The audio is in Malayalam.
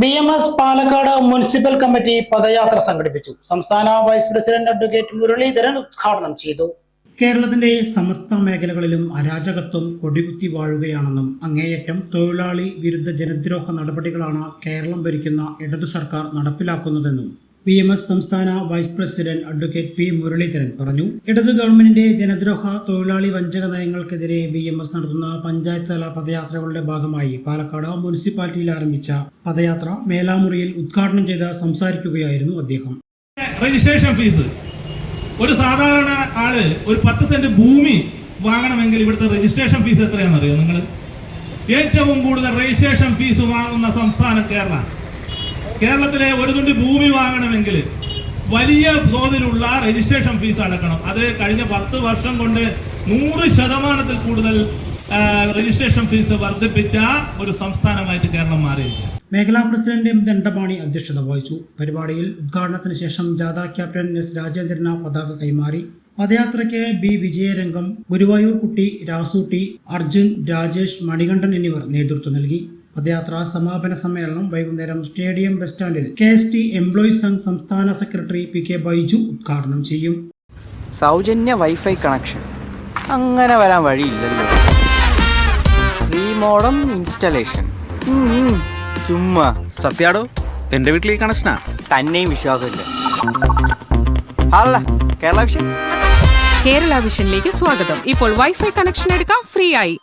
B M S Palakkad municipal committee പദയാത്ര സംഘടിപ്പിച്ചു. സംസ്ഥാന വൈസ് പ്രസിഡന്റ് അഡ്വക്കേറ്റ് മുരളീധരൻ ഉദ്ഘാടനം ചെയ്തു. കേരളത്തിന്റെ സമസ്ത മേഖലകളിലും അരാജകത്വം കൊടികുത്തി വാഴുകയാണെന്നും അങ്ങേയറ്റം തൊഴിലാളി വിരുദ്ധ ജനദ്രോഹ നടപടികളാണ് കേരളം ഭരിക്കുന്ന ഇടതു സർക്കാർ നടപ്പിലാക്കുന്നതെന്നും ബി എം എസ് സംസ്ഥാന vice president advocate P Muraleedharan പറഞ്ഞു. ഇടതു ഗവൺമെന്റിന്റെ ജനദ്രോഹ തൊഴിലാളി വഞ്ചക നയങ്ങൾക്കെതിരെ ബി എം എസ് നടത്തുന്ന പഞ്ചായത്ത് തല പദയാത്രകളുടെ ഭാഗമായി പാലക്കാട് മുനിസിപ്പാലിറ്റിയിൽ ആരംഭിച്ച പദയാത്ര മേലാമുറിയിൽ ഉദ്ഘാടനം ചെയ്ത് സംസാരിക്കുകയായിരുന്നു അദ്ദേഹം. രജിസ്ട്രേഷൻ ഫീസ് ഒരു സാധാരണ ആൾ ഒരു പത്ത് സെന്റ് ഭൂമി വാങ്ങണമെങ്കിൽ ഇവിടുത്തെ രജിസ്ട്രേഷൻ ഫീസ് എത്രയാണെന്നറിയോ നിങ്ങൾ ഏറ്റവും കൂടുതൽ രജിസ്ട്രേഷൻ ഫീസ് വാങ്ങുന്ന സംസ്ഥാനം കേരള കേരളത്തിലെ ഒരു തുണ്ടി ഭൂമി വാങ്ങണമെങ്കിൽ വലിയ തോതിലുള്ള രജിസ്ട്രേഷൻ ഫീസ് അടക്കണം. അത് കഴിഞ്ഞ പത്ത് വർഷം കൊണ്ട് നൂറ് ശതമാനത്തിൽ കൂടുതൽ രജിസ്ട്രേഷൻ ഫീസ് വർദ്ധിപ്പിച്ച ഒരു സംസ്ഥാനമായിട്ട് കേരളം മാറിയിരിക്കുന്നു. മേഖലാ പ്രസിഡന്റ് എം ദണ്ഡപാണി അധ്യക്ഷത വഹിച്ചു. പരിപാടിയിൽ ഉദ്ഘാടനത്തിന് ശേഷം ജാഥ ക്യാപ്റ്റൻ എസ് രാജേന്ദ്രന പതാക കൈമാറി. പദയാത്രയ്ക്ക് ബി വിജയരംഗം ഗുരുവായൂർ കുട്ടി രാസൂട്ടി അർജുൻ രാജേഷ് മണികണ്ഠൻ എന്നിവർ നേതൃത്വം നൽകി. പദയാത്ര സമാപന സമ്മേളനം വൈകുന്നേരം സ്റ്റേഡിയം ബസ് സ്റ്റാൻഡിൽ K S T employees Sangh സംസ്ഥാന സെക്രട്ടറി പി കെ ബൈജു ഉദ്ഘാടനം ചെയ്യും. സൗജന്യ വൈഫൈ കണക്ഷൻ. അങ്ങനെ വരാൻ വഴിയില്ലല്ലോ. Free modem installation. ചുമ്മാ. സത്യാടോ എന്റെ വീട്ടിൽ ഈ കണക്ഷനാ? തന്നെയും വിശ്വാസമില്ല. അല്ല കേരള വിഷൻ? കേരള വിഷനിലേക്ക് സ്വാഗതം. ഇപ്പോൾ വൈഫൈ കണക്ഷൻ എടുക്കാം ഫ്രീ ആയി.